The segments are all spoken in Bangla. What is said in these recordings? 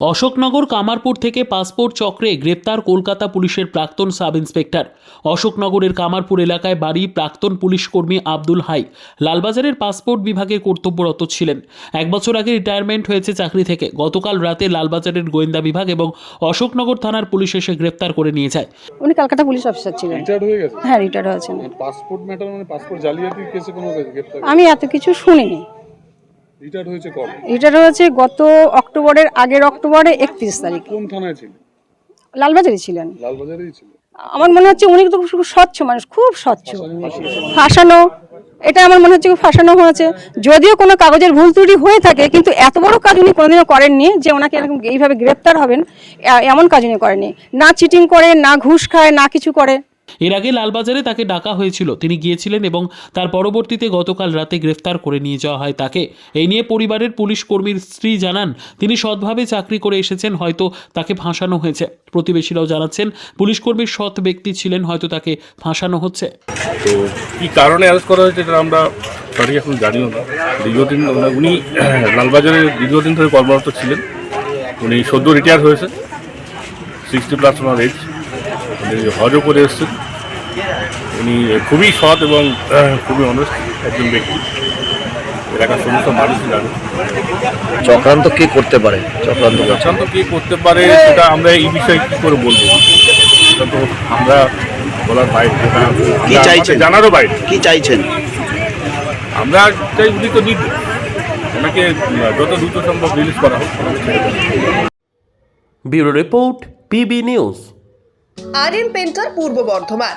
অশোকনগর কামারপুর থেকে পাসপোর্ট চক্রে গ্রেপ্তার কলকাতা পুলিশের প্রাক্তন সাব ইন্সপেক্টর অশোকনগরের কামারপুর এলাকায় বাড়ি প্রাক্তন পুলিশ কর্মী আব্দুল হাই। লালবাজারের পাসপোর্ট বিভাগে কর্তব্যরত ছিলেন। এক বছর আগে রিটায়ারমেন্ট হয়েছে চাকরি থেকে। গতকাল রাতে লালবাজারের গোয়েন্দা বিভাগ এবং অশোকনগর থানার পুলিশ এসে গ্রেপ্তার করে নিয়ে যায়। উনি কলকাতা পুলিশ অফিসার ছিলেন। রিটায়ার্ড হয়ে গেছে? হ্যাঁ রিটায়ার হয়েছেন। পাসপোর্ট ম্যাটার মানে পাসপোর্ট জালিয়াতি কেসে কোনো গ্রেপ্তার আমি এত কিছু শুনিনি। রিটায়ার্ড হয়েছে কবে? রিটায়ার হয়েছে গত অক্টোবরের আগের অক্টোবরে একত্রিশ তারিখ। কোন থানায় ছিল লালবাজারে ছিলেন। লালবাজারেই ছিল আমার মনে হচ্ছে উনি তো খুব স্বচ্ছ মানুষ খুব স্বচ্ছ। ফাঁসানো এটা আমার মনে হচ্ছে ফাঁসানো হয়েছে। যদিও কোনো কাগজের ভুল ত্রুটি হয়ে থাকে কিন্তু এত বড় কাজ উনি কোনোদিনও করেননি যে ওনাকে এরকম এইভাবে গ্রেপ্তার হবেন এমন কাজ উনি করেনি না চিটিং করে না ঘুষ খায় না কিছু করে। এর আগে লালবাজারে তাকে ডাকা হয়েছিল। তিনি গিয়েছিলেন এবং তার পরবর্তীতে গতকাল রাতে গ্রেফতার করে নিয়ে যাওয়া হয় তাকে। এই নিয়ে পরিবারের পুলিশ কর্মীর স্ত্রী জানান, তিনি সৎভাবে চাকরি করে এসেছেন, হয়তো তাকে ফাঁসানো হয়েছে। প্রতিবেশীরাও জানাচ্ছেন, পুলিশ কর্মীর সৎ ব্যক্তি ছিলেন, হয়তো তাকে ফাঁসানো হচ্ছে। তো কী কারণে অ্যারেস্ট করা হয়েছে এটা আমরা সঠিক এখন জানিও না। দীর্ঘদিন উনি লালবাজারে দীর্ঘদিন ধরে কর্মরত ছিলেন। উনি সদ্য রিটায়ার হয়েছে সিক্সটি প্লাস ওনার এজ উনি হজও করে এসেছেন। উনি খুবই সৎ এবং খুবই অনেস্ট একজন ব্যক্তি। এলাকার সমস্ত মানুষ জানে চক্রান্ত কে করতে পারে? চক্রান্ত চক্রান্ত কী করতে পারে সেটা আমরা এই বিষয়ে কী করে বলব? সেটা তো আমরা বলার বাইরে কি চাইছেন? জানারও বাইরে। কি চাইছেন? আমরা চাই উনি তো নির্দোষ। ওনাকে যত দ্রুত সম্ভব রিলিজ করা হোক। Bureau report PB news. RN painter পূর্ব বর্ধমান।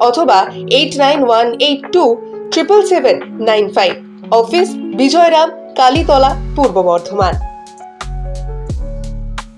অথবা eight nine one eight two triple seven nine five office Bijayram Kalitala পূর্ব বর্ধমান